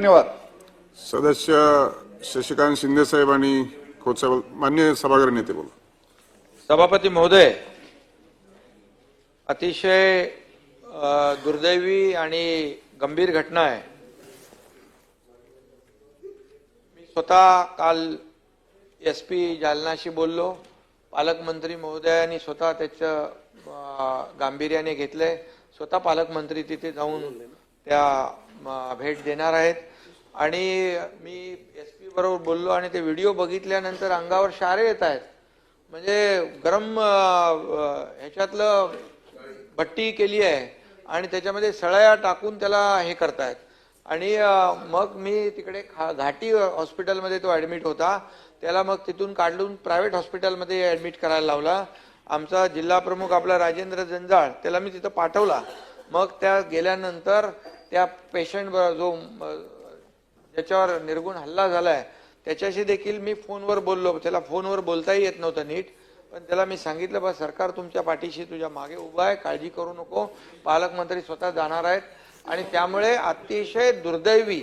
धन्यवाद. सदस्य शशिकांत शिंदे साहेब आणि खोतसाहेब मान्य सभागृह नेते बोला. सभापती महोदय अतिशय दुर्दैवी आणि गंभीर घटना आहे. मी स्वतः काल एस पी जालनाशी बोललो. पालकमंत्री महोदयांनी स्वतः त्याचं गांभीर्याने घेतलंय. स्वतः पालकमंत्री तिथे जाऊन त्या भेट देणार आहेत. आणि मी एस पी बरोबर बोललो आणि ते व्हिडिओ बघितल्यानंतर अंगावर शारे येत आहेत. म्हणजे गरम ह्याच्यातलं भट्टी केली आहे आणि त्याच्यामध्ये सळया टाकून त्याला हे करतायत. आणि मग मी तिकडे खा घाटी हॉस्पिटलमध्ये तो ॲडमिट होता. त्याला मग तिथून काढून प्रायव्हेट हॉस्पिटलमध्ये ॲडमिट करायला लावला. आमचा जिल्हा प्रमुख आपला राजेंद्र जंजाळ त्याला मी तिथं पाठवला. मग त्या गेल्यानंतर त्या पेशंट जो ज्याच्यावर निर्गुण हल्ला झालाय त्याच्याशी देखील मी फोनवर बोललो. त्याला फोनवर बोलताही येत नव्हतं नीट पण त्याला मी सांगितलं बा सरकार तुमच्या पाठीशी तुझ्या मागे उभा आहे काळजी करू नको. पालकमंत्री स्वतः जाणार आहेत. आणि त्यामुळे अतिशय दुर्दैवी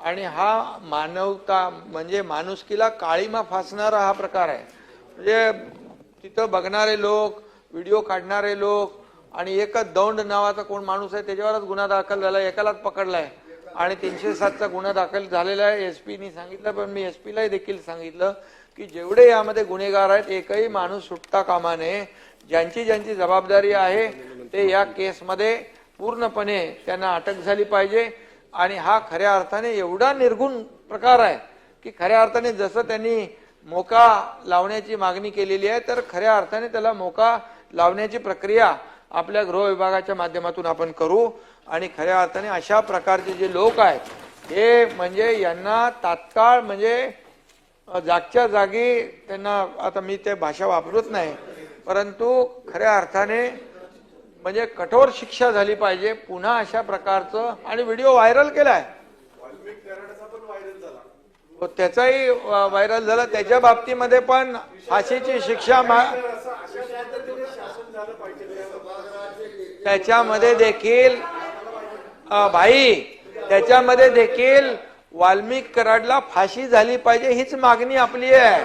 आणि हा मानवता म्हणजे माणुसकीला काळीमा फासणारा हा प्रकार आहे. म्हणजे तिथं बघणारे लोक व्हिडिओ काढणारे लोक आणि एकच दौंड नावाचा कोण माणूस आहे त्याच्यावरच गुन्हा दाखल झाला एकालाच पकडलाय. आणि तीनशे सातचा गुन्हा दाखल झालेला आहे. एस पीनी सांगितलं पण मी एस पीलाही देखील सांगितलं की जेवढे यामध्ये गुन्हेगार आहेत एकही माणूस सुटता कामा नये. ज्यांची ज्यांची जबाबदारी आहे ते या केसमध्ये पूर्णपणे त्यांना अटक झाली पाहिजे. आणि हा खऱ्या अर्थाने एवढा निर्गुण प्रकार आहे की खऱ्या अर्थाने जसं त्यांनी मोका लावण्याची मागणी केलेली आहे तर खऱ्या अर्थाने त्याला मोका लावण्याची प्रक्रिया आपल्या गृह विभागाच्या माध्यमातून आपण करू. आणि खऱ्या अर्थाने अशा प्रकारचे जे लोक आहेत हे म्हणजे यांना तात्काळ म्हणजे जागच्या जागी त्यांना आता मी ते भाषा वापरत नाही परंतु खऱ्या अर्थाने म्हणजे कठोर शिक्षा झाली पाहिजे. पुन्हा अशा प्रकारचं आणि व्हिडिओ व्हायरल केलाय. हो, त्याचाही व्हायरल झाला. त्याच्या बाबतीमध्ये पण फाशीची शिक्षा मा- त्याच्यामध्ये देखील भाई त्याच्यामध्ये देखील वाल्मिक कराडला फाशी झाली पाहिजे हीच मागणी आपली आहे.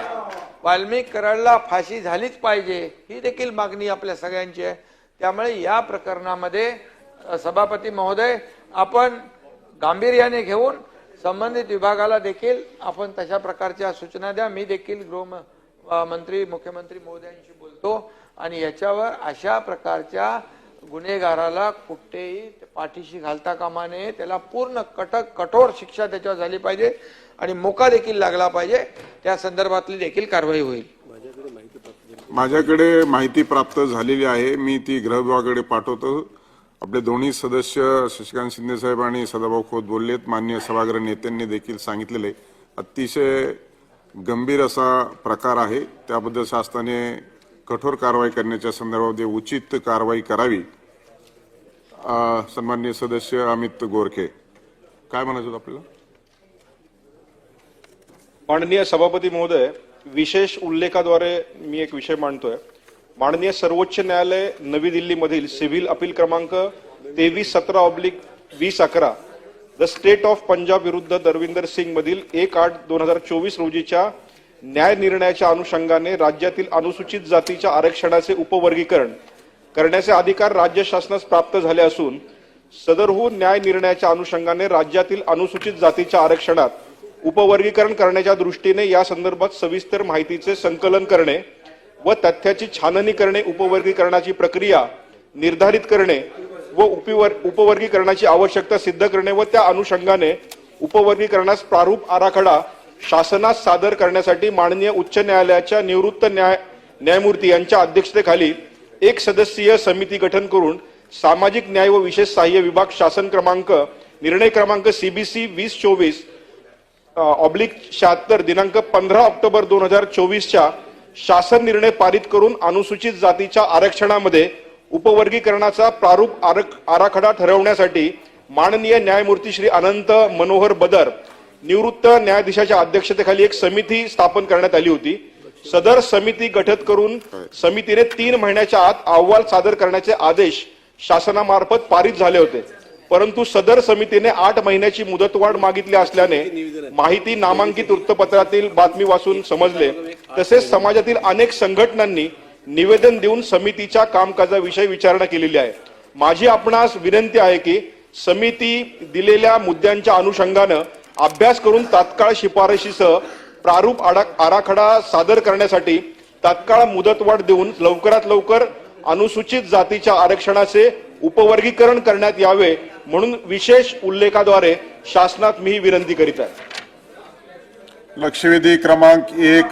वाल्मिक कराडला फाशी झालीच पाहिजे ही देखील मागणी आपल्या सगळ्यांची आहे. त्यामुळे या प्रकरणामध्ये सभापती महोदय आपण गांभीर्याने घेऊन संबंधित विभागाला देखील आपण तशा प्रकारच्या सूचना द्या. मी देखील गृह मंत्री मुख्यमंत्री महोदयांशी बोलतो आणि याच्यावर अशा प्रकारच्या गुन्हेगाराला कुठेही पाठीशी घालता कामा नये. त्याला पूर्ण कटक कठोर शिक्षा त्याच्यावर झाली पाहिजे आणि मोका देखील लागला पाहिजे. त्या संदर्भातली देखील कारवाई होईल. माझ्याकडे माहिती प्राप्त झालेली आहे. मी ती गृह विभागाकडे पाठवतो. आपले दोन्ही सदस्य शशिकांत शिंदे साहेब आणि सदाभाऊ खोत बोललेत. मान्य सभागृह नेत्यांनी देखील सांगितलेले. अतिशय गंभीर असा प्रकार आहे. त्याबद्दल शासनाने कठोर कारवाई करण्याच्या संदर्भामध्ये उचित कारवाई करावी सन्मान्य सदस्य अमित गोरखे. काय म्हणायचं आपल्याला? माननीय सभापती महोदय विशेष उल्लेखाद्वारे मी एक विषय मांडतोय. माननीय सर्वोच्च न्यायालय नवी दिल्लीमधील सिव्हिल अपील क्रमांक तेवीस सतरा ऑब्लिक वीस अकरा द स्टेट ऑफ पंजाब विरुद्ध दरविंदर सिंग मधील एक आठ दोन हजार चोवीस रोजीच्या न्याय निर्णयाच्या अनुषंगाने राज्यातील अनुसूचित जातीच्या आरक्षणाचे उपवर्गीकरण करण्याचे अधिकार राज्य शासनास प्राप्त झाले असून सदरहून हो न्याय निर्णयाच्या अनुषंगाने राज्यातील अनुसूचित जातीच्या आरक्षणात उपवर्गीकरण करण्याच्या दृष्टीने या संदर्भात सविस्तर माहितीचे संकलन करणे व तथ्याची छाननी करणे उपवर्गीकरणाची प्रक्रिया निर्धारित करणे व उपवर उपवर्गीकरणाची आवश्यकता सिद्ध करणे व त्या अनुषंगाने उपवर्गीकरणास प्रारूप आराखडा शासनास सादर करण्यासाठी माननीय उच्च न्यायालयाच्या निवृत्त न्याय न्यायमूर्ती यांच्या अध्यक्षतेखाली एक सदस्यीय समिती गठन करून सामाजिक न्याय व विशेष सहाय्य विभाग शासन क्रमांक निर्णय क्रमांक सीबीसी वीस चोवीस ऑब्लिक शहात्तर दिनांक पंधरा ऑक्टोबर दोन हजार चोवीसच्या शासन निर्णय पारित करून अनुसूचित जातीच्या आरक्षणामध्ये उपवर्गीकरणाचा प्रारूप आरक- आराखडा ठरवण्यासाठी माननीय न्यायमूर्ती श्री अनंत मनोहर बदर निवृत्त न्यायाधीशाच्या अध्यक्षतेखाली एक समिती स्थापन करण्यात आली होती. सदर समिती गठित करून समितीने तीन महिन्याच्या आत अहवाल सादर करण्याचे आदेश शासनामार्फत पारित झाले होते. परंतु सदर समितीने आठ महिन्याची मुदतवाढ मागितली असल्याने माहिती नामांकित वृत्तपत्रातील बातमी वाचून समजले. तसेच समाजातील अनेक संघटनांनी निवेदन देऊन समितीच्या कामकाजाविषयी विचारणा केलेली आहे. माझी आपणास विनंती आहे की समिती दिलेल्या मुद्द्यांच्या अनुषंगानं अभ्यास करून तात्काळ शिफारशीसह प्रारूप आडा- आराखडा सादर करण्यासाठी तात्काळ मुदतवाढ देऊन लवकरात लवकर अनुसूचित जातीच्या आरक्षणाचे उपवर्गीकरण करण्यात यावे म्हणून विशेष उल्लेखाद्वारे शासनात मी विनंती करीत आहे. लक्षवेधी क्रमांक एक